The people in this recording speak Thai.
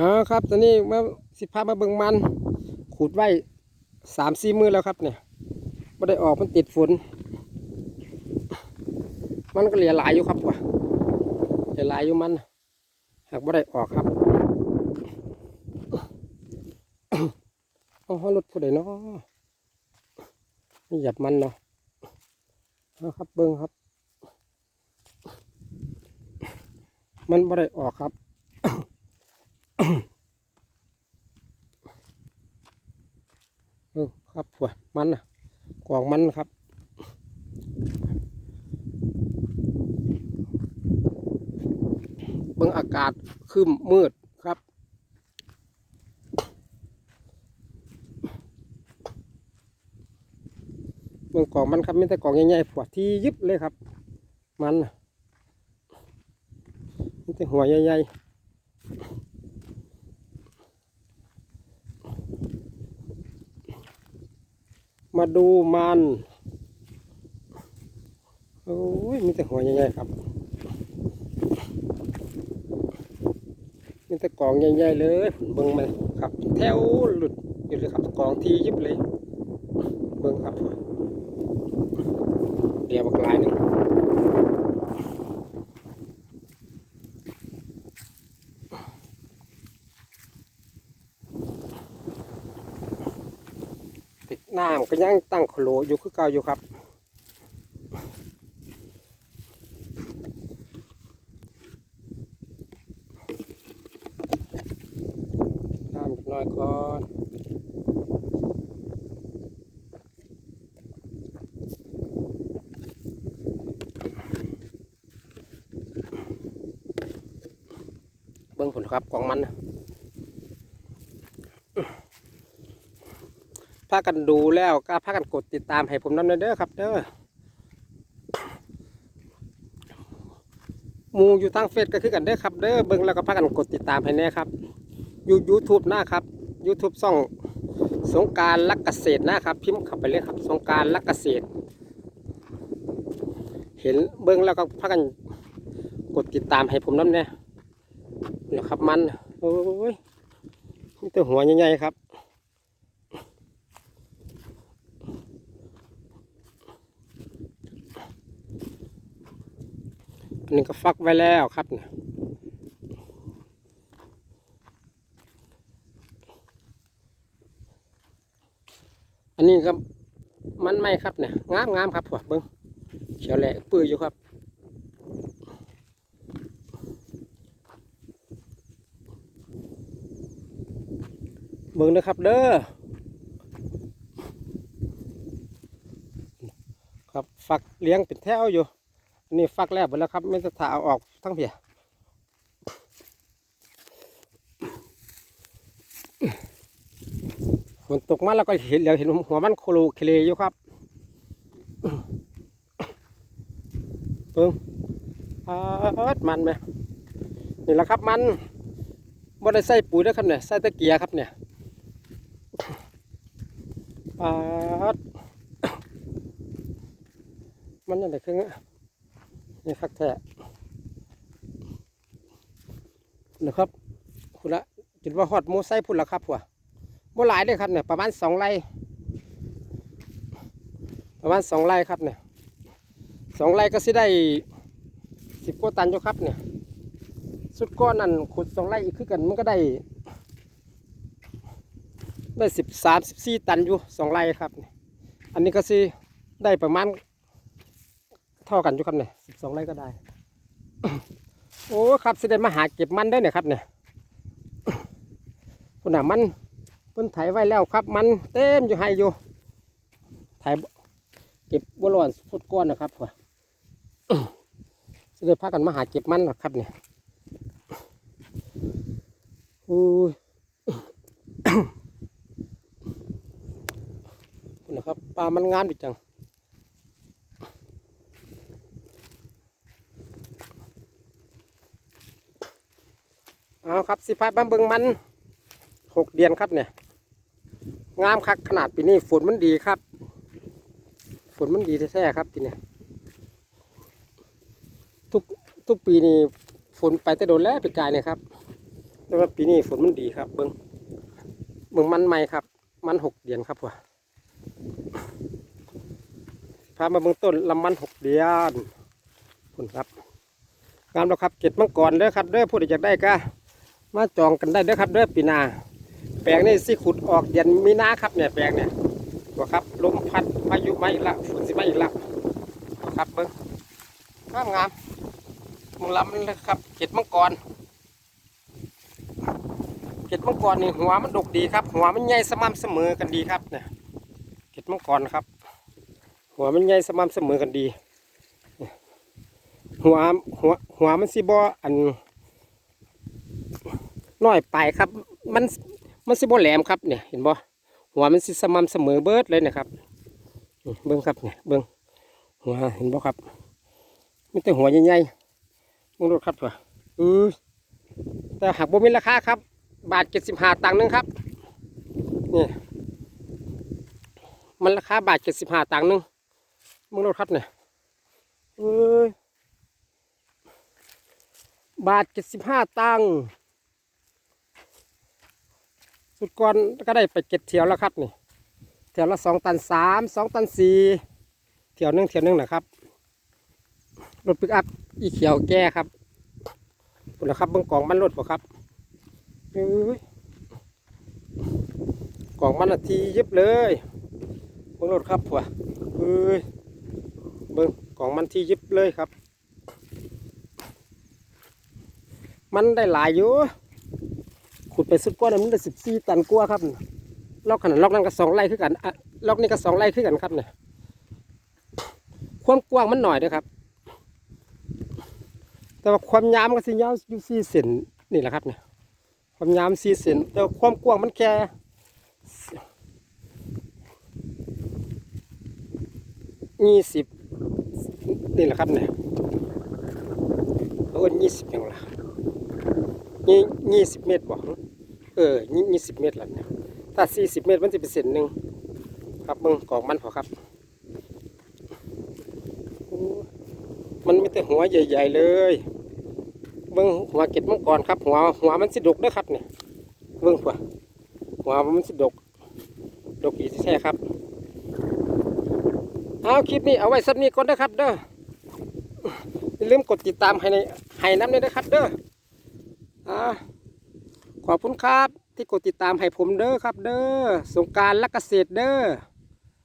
อ๋อครับ ตอนนี้มาสิพามาเบิ่งมันขูดไว้สามสี่มือแล้วครับเนี่ยไม่ได้ออกมันติดฝน มันก็เหลือหลายอยู่ครับว่ะเหลือหลายอยู่มัน หากไม่ได้ออกครับเอาเขารถผู้ใดเนาะนี่หยับมันเนาะเอาครับเบิ้งครับ มันไม่ได้ออกครับ ครับผัวมันนะกองมันครับเบิ่งอากาศครึมมืดครับเบิ่งกองมันครับไมีแต่กองใหญ่ๆผัวที่ยิบเลยครับ มันน่ะมีแต่หัวใหญ่ๆ มาดูมันโอ้ยมีแต่หัวใหญ่ๆครับ มีแต่กองใหญ่ๆเลยเบิ่งมาครับ แถวหลุดอยู่เลยครับกองที่ยิบเลย เบิ่งครับเดี๋ยวบักลายหนึ่ง น้ำก็ยังตั้งโคลอยู่คือเก่าอยู่ครับ น้ำน้อยก่อนเบิ้งผลครับของมันนะ พากันดูแล้วก็พากันกดติดตามให้ผมนั่นเด้อครับเด้อมูอยู่ทางเฟซก็คือกันเด้อครับเด้อเบิ้งแล้วก็พากันกดติดตามให้แน่ครับอยู่ยูทูบนะครับ YouTube ช่องสงการลักเกษตรนะครับ พิมพ์เข้าไปเลยครับ สงการลักเกษตร เห็นเบิ้งแล้วก็พากันกดติดตามให้ผมน้ำเนี่ยนะครับมันโอ้ยมีแต่หัวใหญ่ๆครับ อันนี้ก็ฟักไว้แล้วครับเนี่ยอันนี้ครับมันไม่ครับเนี่ยงามงามครับพวกเบิ้งเขียวแหละปื้ออยู่ครับ เบิ้งนะครับเด้อครับฝักเลี้ยงเป็นแถวอยู่ นนี้ฟักแล้วหมดแล้วครับ ไม่ต้องถ่าเอาออกทั้งเพียฝนตกมาแล้วก็เห็นเหลียวเห็นหัวมันโคโลเคเลอยู่ครับเพิ่งปาดมันไหมนี่แหละครับมันบ่ได้ใส่ปุ๋ยนะครับเนี่ยใส่ตะเกียร์ครับเนี่ยปาดมันนั่นแหละคือ นี่ฟักแท้นะครับคุณละจุดว่าฮอดหมูไส้พุ่นละครับผัวบ่หลายเลยครับเนี่ยประมาณสองไร่ประมาณสองไร่ครับเนี่ยสองไร่ก็สิได้สิบกว่าตันอยู่ครับเนี่ยสุดก้อนนั่นขุดสองไร่อีกคือกันมันก็ได้ ได้สิบสามสิบสี่ตันอยู่สองไร่ครับ อันนี้ก็สิได้ประมาณ ท่ากันอยู่ครับเนี่ยสิบสองไร่ก็ได้ โอ้ครับสิได้มาหาเก็บมันได้เนี่ยครับเนี่ยคุณน่ะมันเพิ่นไถไว้แล้วครับ มันเต็มอยู่ให้อยู่ไถเก็บบัวลอนสุดก้อนนะครับว่ะจะได้พากันมาหาเก็บมันหรอกครับเนี่ยอู้ยคุณนะครับปลามันงามดีจัง เอาครับสิพาบ้าเบิงมันหกเดือนครับเนี่ยงามคักขนาดปีนี้ฝนมันดีครับ ฝนมันดีแท้ๆครับปีนี้ทุกทุกปีนี่ฝนไปแต่โดนแล้วปีกายเนี่ยครับแต่ว่าปีนี้ฝนมันดีครับ เบิงเบิงมันใหม่ครับ มันหกเดือนครับว่ะพามาเบิ้งต้นลำมันหกเดือนคุณครับ งามแล้วครับ เก็ดมังกรเด้อครับเด้อผู้ใดอยากได้ก็ มาจองกันได้เด้อครับเด้อปีนา แปลงนี่สิขุดออกเดือนมีนาครับเนี่ยแปลงเนี่ยว่าครับลมพัดพายุมาอีกละฝนสิมาอีกละครับเบิ้งงามงามมึงลำเลยครับเก็ดมังกรเห็ดมังกรนี่หัวมันดกดีครับ หัวมันใหญ่สม่ำเสมอกันดีครับเนี่ยเห็ดมังกรครับ หัวมันใหญ่สม่ำเสมอกันดี หัวหัวหัวมันสิบออัน น้อยไปครับ มันมันสิบอแหลมครับเนี่ยเห็นบ่หัวมันสิสม่ำเสมอเบิดเลยนะครับเบิ้งครับเนี่ยเบิ้งหัวเห็นบ่ครับมีแต่หัวใหญ่ๆมึงดูครับตัวอือแต่หากบ่มีราคาครับ บาทเจ็ดสิบห้าตังค์นึงครับนี่มันราคาบาทเจ็ดสิบห้าตังค์นึงมึงรถครับเนี่ยเอ้ยบาทเจ็ดสิบห้าตังค์ สุดก่อนก็ได้ไปเจ็ดเที่ยวแล้วครับนี่เที่ยวละสองตันสามสองตันสี่เที่ยวหนึ่งเที่ยวหนึ่งนะครับรถปิกอัพอีเขียวแก่ครับคุณนะครับเบื้องกองมันรถป่ครับเอ้ยกองมันทียิบเลยเบิ้งรถครับผัวเอ้ยเบิ้งกองมันที่ยิบเลยครับ มันได้หลายอยู่ ขุดไปสุดก้อนมันได้สิบสี่ตันกว่าครับล็อกขนาดล็อกนั้นก็สองไร่คือกันล็อกนี้ก็สองไร่คือกันครับเนี่ยความกว้างมันหน่อยเด้อครับ แต่ว่าความยาวมันก็สิยาวอยู่สี่เซนนี่แหละครับเนี่ยความยาวสี่เซนแต่ความกว้างมันแค่ยี่สิบนี่แหละครับเนี่ยเอายี่สิบอย่างละยี่ยี่สิบเมตรบ่ เออยี่สิบเมตรละเนี่ยถ้าสี่สิบเมตรมันจะเป็นเซนหนึ่งครับเบิ่งกอกมันพอครับ มันไม่แต่หัวใหญ่ ๆ เลยเบิ้งหัวเก็ดมังกรครับ หัวหัวมันสิดกเด้อครับเนี่ยเบิ้งหัวหัวมันสิดก ดกอีแท้ครับเอาคลิปนี้เอาไว้สักนี้ก่อนเด้อครับ เด้ออย่าลืมกดติดตามให้ในให้น้ำด้วยนะครับ เด้ออ่า ขอบคุณครับที่กดติดตามให้ผมเด้อครับ เด้อสงการและเกษตรเด้อ